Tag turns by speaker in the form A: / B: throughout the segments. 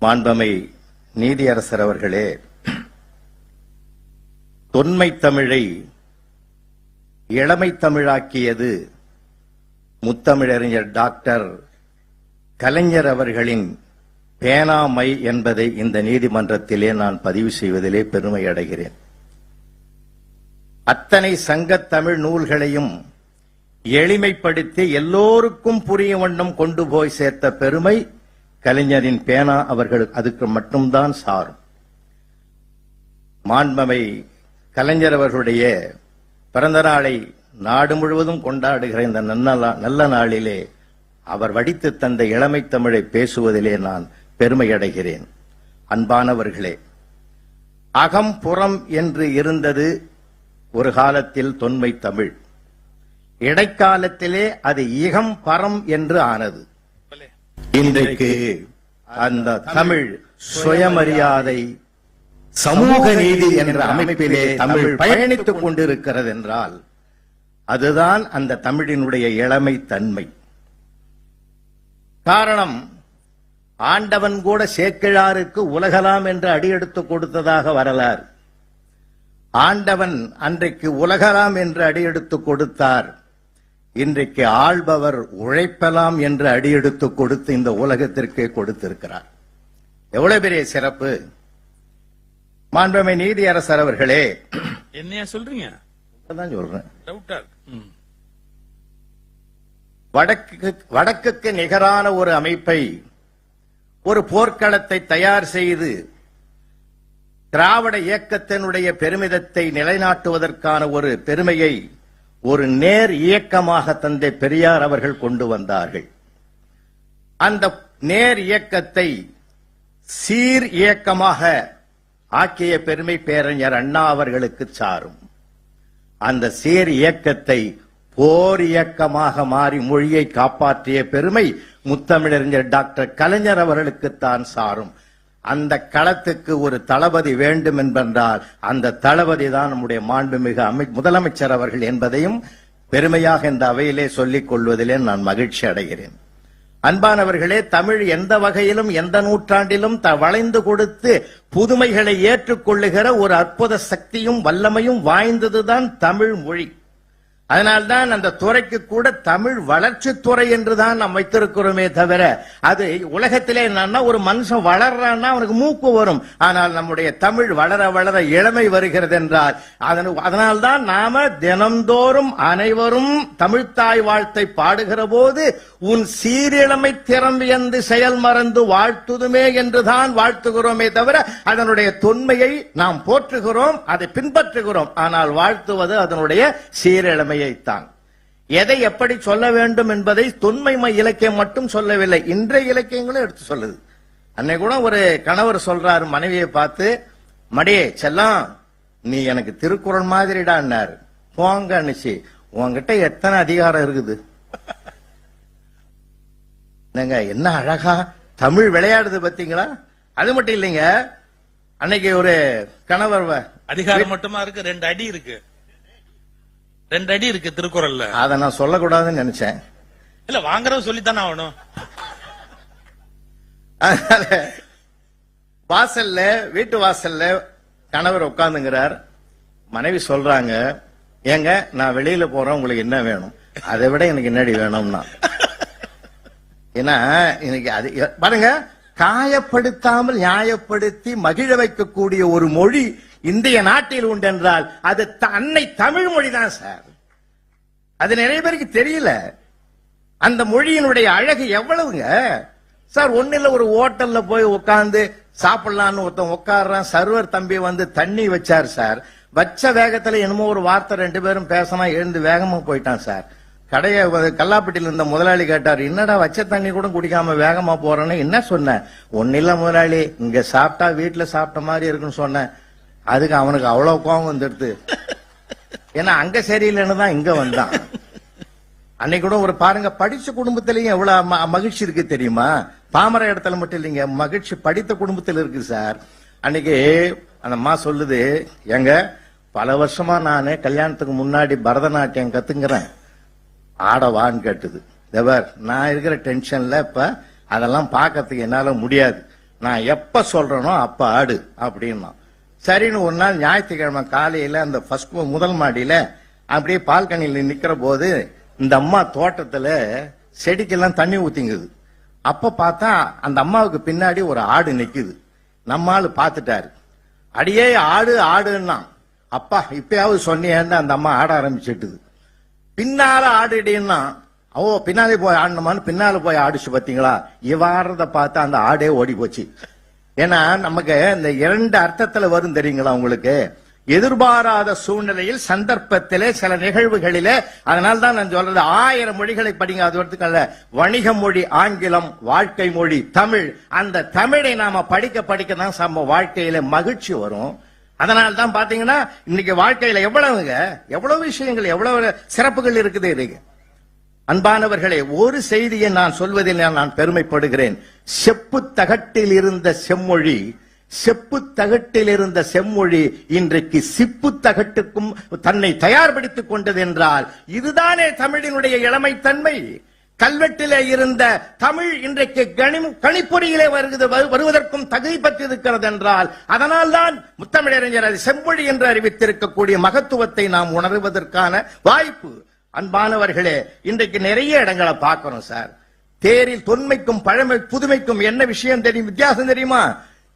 A: மாண்பமை நீதியரசர் அவர்களே தொன்மை தமிழை இளமை தமிழாக்கியது முத்தமிழறிஞர் டாக்டர் கலைஞர் அவர்களின் பேனாமை என்பதை இந்த நீதிமன்றத்திலே நான் பதிவு செய்வதிலே பெருமை அடைகிறேன். அத்தனை சங்கத் தமிழ் நூல்களையும் எளிமைப்படுத்தி எல்லோருக்கும் புரியும் வண்ணம் கொண்டு போய் சேர்த்த பெருமை கலைஞரின் பேனா அவர்கள் அதுக்கு மட்டும்தான் சாரும். மாண்பமை கலைஞர் அவர்களுடைய பிறந்த நாளை நாடு முழுவதும் கொண்டாடுகிற இந்த நல்ல நல்ல நாளிலே அவர் வடித்து தந்த இளமை தமிழை பேசுவதிலே நான் பெருமை அடைகிறேன். அன்பானவர்களே அகம் புறம் என்று இருந்தது ஒரு காலத்தில் தொன்மை தமிழ். இடைக்காலத்திலே அது இகம் பரம் என்று ஆனது. இன்றைக்கு அந்த தமிழ் சுயமரியாதை சமூக நீதி என்ற அமைப்பிலே தமிழ் பயணித்துக் கொண்டிருக்கிறது என்றால் அதுதான் அந்த தமிழினுடைய இளமை தன்மை. காரணம் ஆண்டவன் கூட சேக்கிழாருக்கு உலகலாம் என்று அடியெடுத்து கொடுத்ததாக வரலாறு. ஆண்டவன் அன்றைக்கு உலகலாம் என்று அடியெடுத்து கொடுத்தார். இன்றைக்கு ஆள்பவர் உழைப்பலாம் என்று அடியெடுத்து கொடுத்து இந்த உலகத்திற்கே கொடுத்திருக்கிறார். எவ்வளவு பெரிய சிறப்பு? மாண்புமை நீதியரசர் அவர்களே.
B: என்னையா சொல்றீங்க?
A: தான் சொல்றேன். வடக்கு வடக்குக்கு நிகரான ஒரு அமைப்பை ஒரு போர்க்களத்தை தயார் செய்து திராவிட இயக்கத்தினுடைய பெருமிதத்தை நிலைநாட்டுவதற்கான ஒரு பெருமையை ஒரு நேர் இயக்கமாக தந்தை பெரியார் அவர்கள் கொண்டு வந்தார்கள். அந்த நேர் இயக்கத்தை சீர் இயக்கமாக ஆக்கிய பெருமை பேரறிஞர் அண்ணா அவர்களுக்கு சாரும். அந்த சீர் இயக்கத்தை போர் இயக்கமாக மாறி மொழியை காப்பாற்றிய பெருமை முத்தமிழறிஞர் டாக்டர் கலைஞர் அவர்களுக்குத்தான் சாரும். அந்த களத்துக்கு ஒரு தளபதி வேண்டும் என்பென்றால் அந்த தளபதி தான் நம்முடைய மாண்புமிகு அமை முதலமைச்சர் அவர்கள் என்பதையும் பெருமையாக இந்த அவையிலே சொல்லிக் கொள்வதிலே நான் மகிழ்ச்சி அடைகிறேன். அன்பானவர்களே தமிழ் எந்த வகையிலும் எந்த நூற்றாண்டிலும் த வளைந்து கொடுத்து புதுமைகளை ஏற்றுக்கொள்ளுகிற ஒரு அற்புத சக்தியும் வல்லமையும் வாய்ந்ததுதான் தமிழ் மொழி. அதனால்தான் அந்த துறைக்கு கூட தமிழ் வளர்ச்சி துறை என்றுதான் நாம் வைத்திருக்கிறோமே தவிர அது உலகத்திலே என்னன்னா ஒரு மனுஷன் வளர்றான்னா அவனுக்கு மூக்கு வரும். ஆனால் நம்முடைய தமிழ் வளர வளர இளமை வருகிறது என்றால் அதன் அதனால்தான் நாம தினந்தோறும் அனைவரும் தமிழ்த்தாய் வாழ்த்தை பாடுகிற போது உன் சீரிழமை திறம்பியந்து செயல் மறந்து வாழ்த்துதுமே என்றுதான் வாழ்த்துகிறோமே தவிர அதனுடைய தொன்மையை நாம் போற்றுகிறோம் அதை பின்பற்றுகிறோம். ஆனால் வாழ்த்துவது அதனுடைய சீரிழமை சீரிழமையைத்தான் எதை எப்படி சொல்ல வேண்டும் என்பதை தொன்மைமை இலக்கியம் மட்டும் சொல்லவில்லை. இன்றைய இலக்கியங்களும் எடுத்து சொல்லுது. அன்னைக்கு கூட ஒரு கணவர் சொல்றாரு மனைவியை பார்த்து மடியே செல்லாம் நீ எனக்கு திருக்குறள் மாதிரிடான்னாரு போங்க அனுச்சி உங்ககிட்ட எத்தனை அதிகாரம் இருக்குது? என்னங்க என்ன அழகா தமிழ் விளையாடுது பாத்தீங்களா? அது மட்டும் இல்லைங்க அன்னைக்கு ஒரு கணவர்
B: அதிகாரம் மட்டுமா இருக்கு? ரெண்டு அடி இருக்கு. ரெண்டு அடி இருக்கு திருக்குறள்ல.
A: அதை நான் சொல்லக்கூடாதுன்னு நினைச்சேன்.
B: இல்ல வாங்குறவன் சொல்லித்தானே ஆகணும்.
A: அதனால வாசல்ல வீட்டு வாசல்ல கணவர் உட்கார்ந்துங்கிறார். மனைவி சொல்றாங்க ஏங்க நான் வெளியில போறேன் உங்களுக்கு என்ன வேணும்? அதை விட எனக்கு என்னடி வேணும்னா? ஏன்னா எனக்கு அது பாருங்க காயப்படுத்தாமல் நியாயப்படுத்தி மகிழ வைக்கக்கூடிய ஒரு மொழி இந்திய நாட்டில் உண்டு என்றால் அது அன்னை தமிழ் மொழி தான் சார். அது நிறைய பேருக்கு தெரியல. அந்த மொழியினுடைய அழகு எவ்வளவுங்க? சார் ஒண்ணுல ஒரு ஹோட்டல்ல போய் உட்கார்ந்து சாப்பிடலான்னு ஒருத்தன் உட்கார்றான் சர்வர் தம்பி வந்து தண்ணி வச்சார் சார். வச்ச வேகத்துல என்னமோ ஒரு வார்த்தை ரெண்டு பேரும் பேசினா எழுந்து வேகமா போயிட்டான் சார். கடைய கல்லாப்பட்டியில் இருந்த முதலாளி கேட்டார் என்னடா வச்ச தண்ணி கூட குடிக்காம வேகமா போறேன்னு? என்ன சொன்னேன் ஒன்னில்ல முதலாளி இங்க சாப்பிட்டா வீட்டுல சாப்பிட்ட மாதிரி இருக்குன்னு சொன்னேன். அதுக்கு அவனுக்கு அவ்வளவு கோபம் வந்துடுது. ஏன்னா அங்க சரியில்லைன்னு தான் இங்க வந்தான். அன்னைக்கு கூட ஒரு பாருங்க படிச்ச குடும்பத்திலையும் எவ்வளவு மகிழ்ச்சி இருக்கு தெரியுமா? பாமர இடத்துல மட்டும் இல்லைங்க மகிழ்ச்சி படித்த குடும்பத்தில் இருக்கு சார். அன்னைக்கு அந்த அம்மா சொல்லுது எங்க பல வருஷமா நானு கல்யாணத்துக்கு முன்னாடி பரதநாட்டியம் கத்துங்கிறேன். ஆடவான்னு கேட்டுது. தேவர் நான் இருக்கிற டென்ஷன்ல இப்ப அதெல்லாம் பார்க்கறதுக்கு என்னால முடியாது. நான் எப்ப சொல்றேனோ அப்ப ஆடு அப்படின்னா. சரின்னு ஒரு நாள் ஞாயிற்றுக்கிழமை காலையில அந்த ஃபர்ஸ்ட் முதல் மாடியில அப்படியே பால்கனியில நிக்கிற போது இந்த அம்மா தோட்டத்துல செடிக்கெல்லாம் தண்ணி ஊத்திங்குது. அப்ப பார்த்தா அந்த அம்மாவுக்கு பின்னாடி ஒரு ஆடு நிக்குது. நம்ம ஆளு பார்த்துட்டாரு. அடியே ஆடு ஆடுன்னா. அப்பா இப்பயாவது சொன்னியேன்னு அந்த அம்மா ஆட ஆரம்பிச்சிட்டுது. பின்னால ஆடுடின்னா ஓ பின்னாலே போய் ஆடணுமான்னு பின்னால போய் ஆடிச்சு பாத்தீங்களா இவ்வாறத பார்த்து அந்த ஆடே ஓடி போச்சு ஏன்னா நமக்கு இந்த இரண்டு அர்த்தத்துல வரும் தெரியுங்களா உங்களுக்கு? எதிர்பாராத சூழ்நிலையில் சந்தர்ப்பத்திலே சில நிகழ்வுகளிலே அதனால தான் நான் சொல்றது ஆயிரம் மொழிகளை படிங்க அது வரத்துக்கல்ல வணிக மொழி ஆங்கிலம் வாழ்க்கை மொழி தமிழ். அந்த தமிழை நாம படிக்க படிக்க தான் நம்ம வாழ்க்கையில மகிழ்ச்சி வரும். அதனால தான் பாத்தீங்கன்னா இன்னைக்கு வாழ்க்கையில எவ்வளவுங்க எவ்வளவு விஷயங்கள் எவ்வளவு சிறப்புகள் இருக்குது இருக்கு. அன்பானவர்களே ஒரு செய்தியை நான் சொல்வதில் நான் பெருமைப்படுகிறேன். செப்பு தகட்டில் இருந்த செம்மொழி செப்பு தகட்டில் இருந்த செம்மொழி இன்றைக்கு சிப்பு தகட்டுக்கும் தன்னை தயார்படுத்திக் கொண்டது என்றால் இதுதானே தமிழினுடைய இளமைத்தன்மை? கல்வெட்டிலே இருந்த தமிழ் இன்றைக்கு கணி கணிப்பொறியிலே வருகிறது வரு- வருவதற்கும் தகுதி பெற்றிருக்கிறது என்றால் அதனால் தான் முத்தமிழறிஞர் செம்மொழி என்று அறிவித்திருக்கக்கூடிய மகத்துவத்தை நாம் உணர்வதற்கான வாய்ப்பு. அன்பானவர்களே இன்றைக்கு நிறைய இடங்களை பார்க்கிறோம் சார். தேரில் தொன்மைக்கும் பழமை புதுமைக்கும் என்ன விஷயம் தெரியும்? வித்தியாசம் தெரியுமா?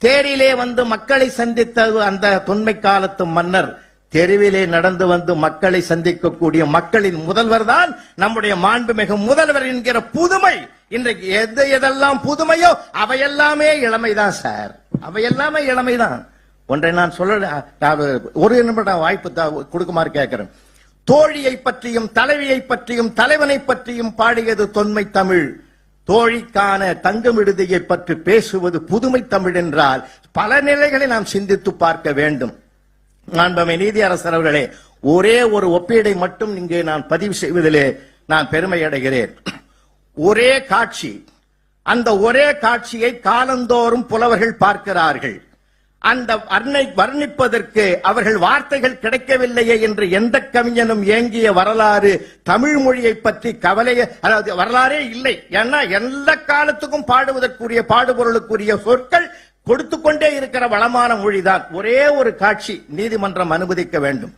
A: தேரிலே வந்து மக்களை சந்தித்த அந்த தொன்மை காலத்து மன்னர் தெருவிலே நடந்து வந்து மக்களை சந்திக்கக்கூடிய மக்களின் முதல்வர் தான் நம்முடைய மாண்புமிகு முதல்வர் என்கிற புதுமை. இன்றைக்கு எது எதெல்லாம் புதுமையோ அவையெல்லாமே இளமைதான் சார். அவையெல்லாமே இளமைதான். ஒன்றை நான் சொல்ல ஒரு நிமிடம் வாய்ப்பு கொடுக்குமாறு கேட்கிறேன். தோழியை பற்றியும் தலைவியை பற்றியும் தலைவனை பற்றியும் பாடியது தொன்மை தமிழ். தோழிக்கான தங்கும் விடுதியை பற்றி பேசுவது புதுமை தமிழ் என்றால் பல நிலைகளை நாம் சிந்தித்து பார்க்க வேண்டும். மாண்பமை நீதியரசர் அவர்களே ஒரே ஒரு ஒப்பீடை மட்டும் இங்கே நான் பதிவு செய்வதிலே நான் பெருமை அடைகிறேன். ஒரே காட்சி அந்த ஒரே காட்சியை காலந்தோறும் புலவர்கள் பார்க்கிறார்கள். அந்த அன்னை வர்ணிப்பதற்கு அவர்கள் வார்த்தைகள் கிடைக்கவில்லையே என்று எந்த கவிஞனும் ஏங்கிய வரலாறு தமிழ் மொழியை பற்றி கவலைய அதாவது வரலாறே இல்லை. ஏன்னா எல்லா காலத்துக்கும் பாடுவதற்குரிய பாடுபொருளுக்குரிய சொற்கள் கொடுத்து கொண்டே இருக்கிற வளமான மொழிதான். ஒரே ஒரு காட்சி நீதிமன்றம் அனுமதிக்க வேண்டும்.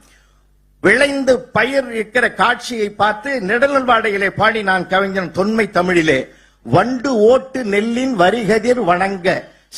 A: விளைந்து பயிர் இருக்கிற காட்சியை பார்த்து நெடுநல்வாடையிலே பாடி நான் கவிஞன் தொன்மை தமிழிலே வண்டு ஓட்டு நெல்லின் வரிகதிர் வணங்க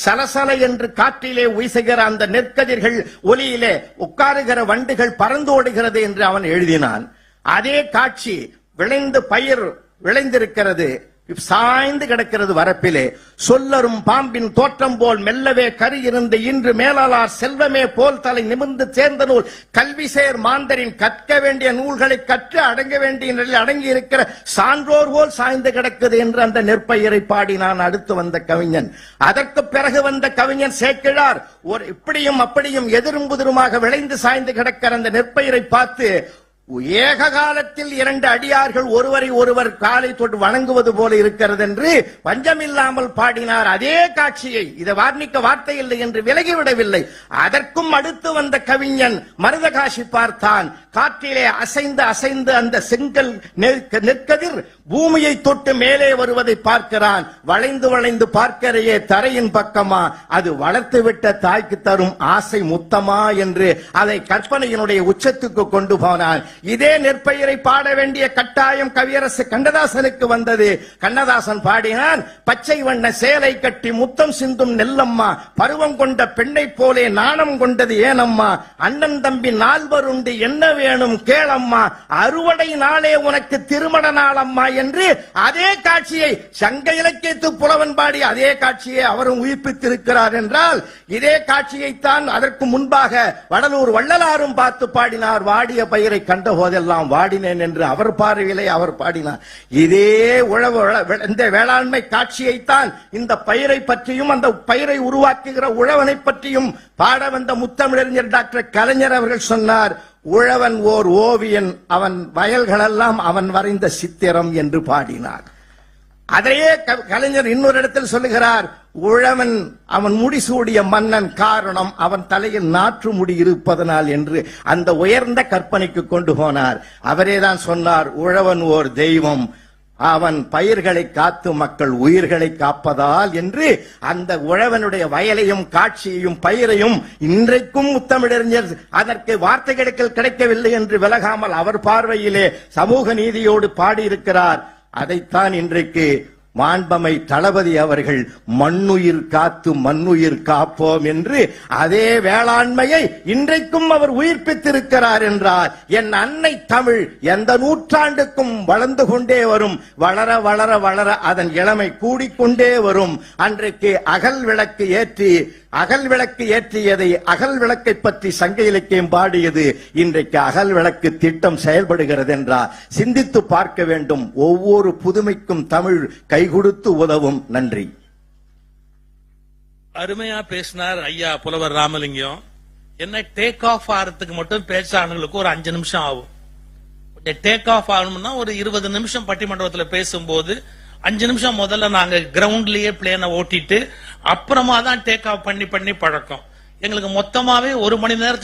A: சலசல என்று காற்றிலே உய்சுகிற அந்த நெற்கதிர்கள் ஒலியிலே உட்காருகிற வண்டுகள் பறந்தோடுகிறது என்று அவன் எழுதினான். அதே காட்சி விளைந்து பயிர் விளைந்திருக்கிறது. சாய்ந்து கிடக்கிறது வரப்பிலே. சொல்லரும் பாம்பின் தோற்றம் போல் மெல்லவே கரு இருந்து இன்று மேலாளார் செல்வமே போல் தலை நிமிர்ந்து சேர்ந்த நூல். கல்விசேர் மாந்தரின் கற்க வேண்டிய நூல்களை கற்று அடங்க வேண்டிய நிலையில் அடங்கி இருக்கிற சான்றோர் போல் சாய்ந்து கிடக்குது என்று அந்த நெற்பயிரை பாடி நான் அடுத்து வந்த கவிஞன். அதற்கு பிறகு வந்த கவிஞன் சேர்க்கிழார் ஒரு இப்படியும் அப்படியும் எதிரும் புதிருமாக விளைந்து சாய்ந்து கிடக்கிற அந்த நெற்பயிரை பார்த்து ஏக காலத்தில் இரண்டு அடியார்கள் ஒருவரை ஒருவர் காலை தொட்டு வணங்குவது போல இருக்கிறது என்று பஞ்சமில்லாமல் பாடினார். அதே காட்சியை இதை வர்ணிக்க வார்த்தை இல்லை என்று விலகிவிடவில்லை. அதற்கும் அடுத்து வந்த கவிஞன் மருதகாசி பார்த்தான். காற்றிலே அசைந்து அசைந்து அந்த செங்கல் நெற்கதிர் பூமியை தொட்டு மேலே வருவதை பார்க்கிறான். வளைந்து வளைந்து பார்க்கிறையே தரையின் பக்கமா. அது வளர்த்து விட்ட தாய்க்கு தரும் ஆசை முத்தமா என்று அதை கற்பனையினுடைய உச்சத்துக்கு கொண்டு போனான். இதே நெற்பயிரை பாட வேண்டிய கட்டாயம் கவியரசு கண்ணதாசனுக்கு வந்தது. கண்ணதாசன் பாடினான் பச்சை வண்ண சேலை கட்டி முத்தம் சிந்தும் நெல்லம்மா. பருவம் கொண்ட பெண்ணை போலே நாணம் கொண்டது ஏனம்மா. அண்ணன் தம்பி நால்வருண்டு என்ன வேணும் கேளம்மா. அறுவடை நாளே உனக்கு திருமண நாளம்மா என்று அதே காட்சியை சங்க இலக்கியத்து புலவன் பாடி அதே காட்சியை அவரும் உயிர்ப்பித்திருக்கிறார் என்றால் இதே காட்சியைத்தான் அதற்கு முன்பாக வடலூர் வள்ளலாரும் பார்த்து பாடினார். வாடிய பயிரை கண்ட போதெல்லாம் வாடினேன் என்று அவர் பார்வையிலே அவர் பாடினார். இதே உழவு இந்த வேளாண்மை காட்சியைத்தான் இந்த பயிரை பற்றியும் அந்த பயிரை உருவாக்குகிற உழவனை பற்றியும் பாட வந்த முத்தமிழறிஞர் டாக்டர் கலைஞர் அவர்கள் சொன்னார். உழவன் ஓர் ஓவியன் அவன் வயல்களெல்லாம் அவன் வரைந்த சித்திரம் என்று பாடினார். அதையே க- கலைஞர் இன்னொரு இடத்தில் சொல்லுகிறார் உழவன் அவன் முடிசூடிய மன்னன் காரணம் அவன் தலையில் நாற்று முடி இருப்பதனால் என்று அந்த உயர்ந்த கற்பனைக்கு கொண்டு போனார். அவரே தான் சொன்னார் உழவன் ஓர் தெய்வம் அவன் பயிர்களை காத்து மக்கள் உயிர்களை காப்பதால் என்று அந்த உழவனுடைய வயலையும் காட்சியையும் பயிரையும் இன்றைக்கும் முத்தமிழறிஞர் அதற்கு வார்த்தை கிடைக்கல் கிடைக்கவில்லை என்று விலகாமல் அவர் பார்வையிலே சமூக நீதியோடு பாடியிருக்கிறார். அதைத்தான் இன்றைக்கு மாண்பமை தளபதி அவர்கள் மண்ணுயிர் காத்து மண்ணுயிர் காப்போம் என்று அதே வேளாண்மையை இன்றைக்கும் அவர் உயிர்ப்பித்திருக்கிறார் என்றார். என் அன்னை தமிழ் எந்த நூற்றாண்டுக்கும் வளர்ந்து கொண்டே வரும். வளர வளர வளர அதன் இளமை கூடிக்கொண்டே வரும். அன்றைக்கு அகல் விளக்கு ஏற்றி அகல் விளக்கு ஏற்றியதை அகல் விளக்கை பற்றி சங்க இலக்கியம் பாடியது இன்றைக்கு அகல் விளக்கு திட்டம் செயல்படுகிறது என்றார் சிந்தித்து பார்க்க வேண்டும். ஒவ்வொரு புதுமைக்கும் தமிழ் கை கொடுத்து உதவும். நன்றி.
B: அருமையா பேசினார் ஐயா புலவர் ராமலிங்கம். என்ன டேக் ஆஃப் ஆறதுக்கு மட்டும் பேச்சாளர்களுக்கு ஒரு அஞ்சு நிமிஷம் ஆகும். டேக் ஆஃப் ஆகணும்னா ஒரு இருபது நிமிஷம் பட்டிமன்றத்தில் பேசும்போது அஞ்சு நிமிஷம் முதல்ல நாங்க கிரவுண்ட்லயே பிளேனை ஓட்டிட்டு அப்புறமா தான் டேக் ஆஃப் பண்ணி பண்ணி பழக்கம். எங்களுக்கு மொத்தமாவே ஒரு மணி நேரத்துல